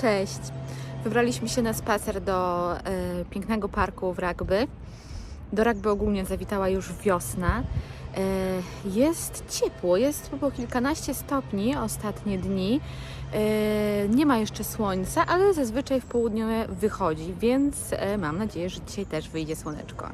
Cześć! Wybraliśmy się na spacer do e, pięknego parku w Rugby. Do Rugby ogólnie zawitała już wiosna. E, jest ciepło, jest po kilkanaście stopni ostatnie dni. E, nie ma jeszcze słońca, ale zazwyczaj w południe wychodzi, więc mam nadzieję, że dzisiaj też wyjdzie słoneczko.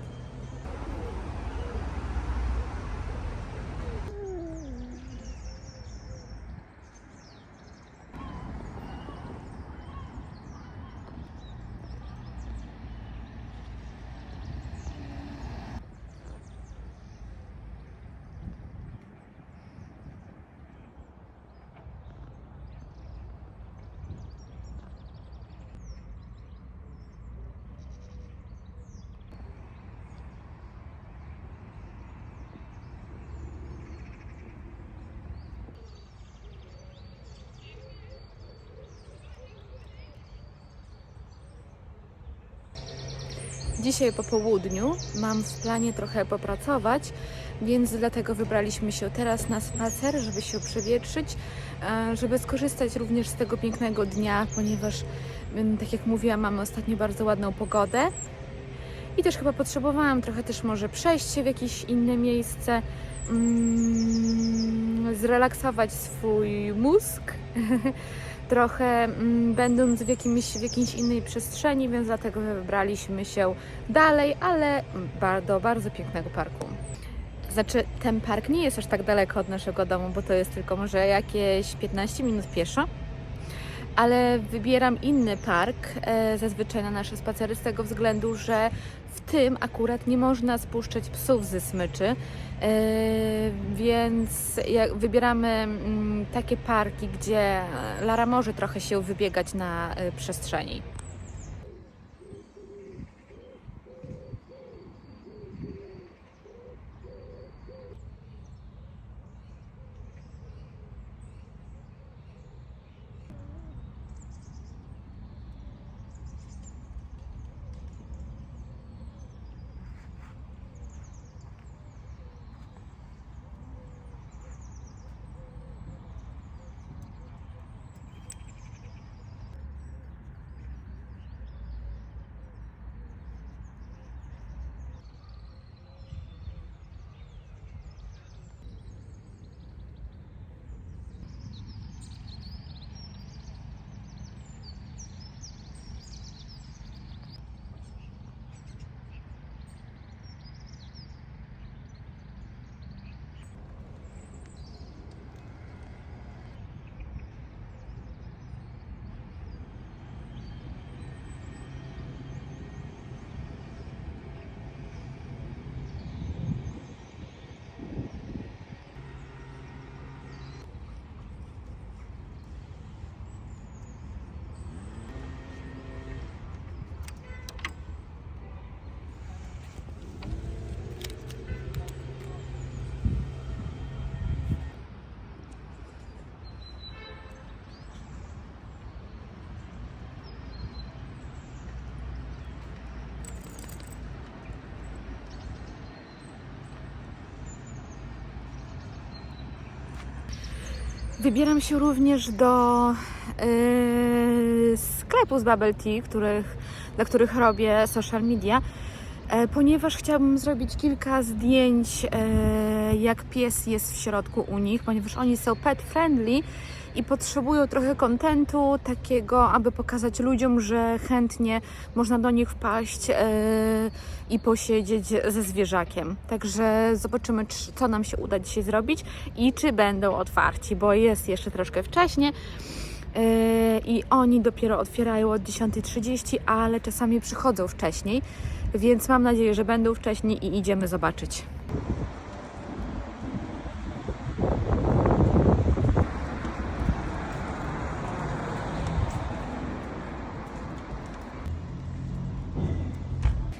Dzisiaj po południu mam w planie trochę popracować, więc dlatego wybraliśmy się teraz na spacer, żeby się przewietrzyć, e, żeby skorzystać również z tego pięknego dnia, ponieważ, mm, tak jak mówiłam, mamy ostatnio bardzo ładną pogodę. I też chyba potrzebowałam trochę też może przejść się w jakieś inne miejsce, mm, zrelaksować swój mózg. trochę mm, będąc w, jakimś, w jakiejś innej przestrzeni, więc dlatego wybraliśmy się dalej, ale do bardzo pięknego parku. Znaczy, ten park nie jest aż tak daleko od naszego domu, bo to jest tylko może jakieś 15 minut pieszo. Ale wybieram inny park e, zazwyczaj na nasze spacery z tego względu, że w tym akurat nie można spuszczać psów ze smyczy, e, więc wybieramy mm, takie parki, gdzie Lara może trochę się wybiegać na e, przestrzeni. Wybieram się również do yy, sklepu z Bubble Tea, których, dla których robię social media, e, ponieważ chciałabym zrobić kilka zdjęć, e, jak pies jest w środku u nich, ponieważ oni są pet friendly i potrzebują trochę kontentu takiego, aby pokazać ludziom, że chętnie można do nich wpaść e, i posiedzieć ze zwierzakiem. Także zobaczymy, czy- co nam się uda dzisiaj zrobić i czy będą otwarci, bo jest jeszcze troszkę wcześnie. Yy, I oni dopiero otwierają od 10.30, ale czasami przychodzą wcześniej, więc mam nadzieję, że będą wcześniej i idziemy zobaczyć.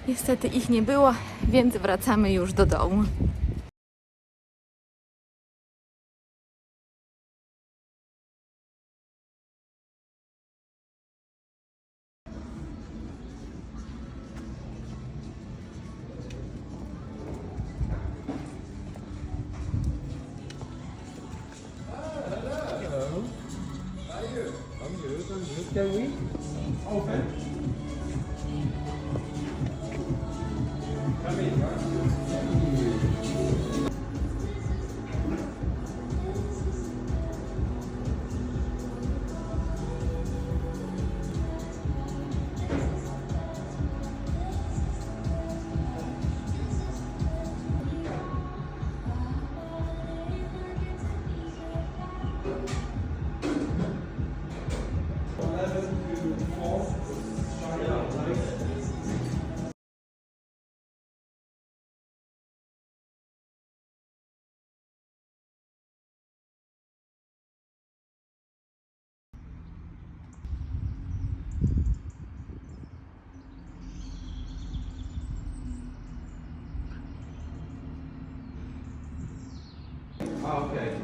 Niestety ich nie było, więc wracamy już do domu. Can we? Open. Oh, okay.